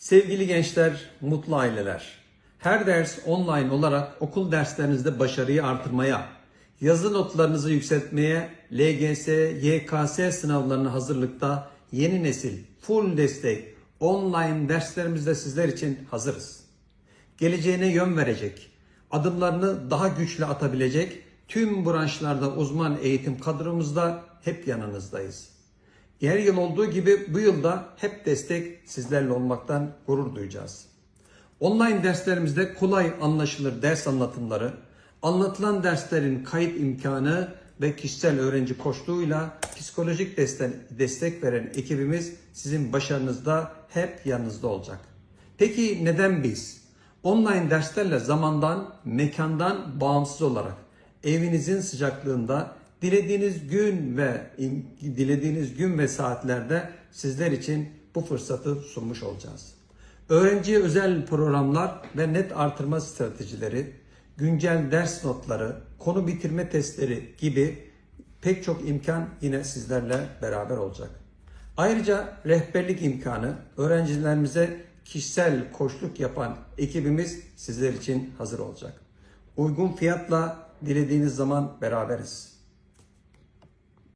Sevgili gençler, mutlu aileler. Her ders online olarak okul derslerinizde başarıyı artırmaya, yazı notlarınızı yükseltmeye, LGS, YKS sınavlarına hazırlıkta yeni nesil full destek online derslerimizde sizler için hazırız. Geleceğine yön verecek, adımlarını daha güçlü atabilecek tüm branşlarda uzman eğitim kadromuzda hep yanınızdayız. Her yıl olduğu gibi bu yılda hep destek sizlerle olmaktan gurur duyacağız. Online derslerimizde kolay anlaşılır ders anlatımları, anlatılan derslerin kayıt imkanı ve kişisel öğrenci koçluğuyla psikolojik destek, destek veren ekibimiz sizin başarınızda hep yanınızda olacak. Peki neden biz? Online derslerle zamandan, mekandan bağımsız olarak evinizin sıcaklığında dilediğiniz gün ve dilediğiniz gün ve saatlerde sizler için bu fırsatı sunmuş olacağız. Öğrenciye özel programlar ve net artırma stratejileri, güncel ders notları, konu bitirme testleri gibi pek çok imkan yine sizlerle beraber olacak. Ayrıca rehberlik imkanı öğrencilerimize kişisel koçluk yapan ekibimiz sizler için hazır olacak. Uygun fiyatla dilediğiniz zaman beraberiz.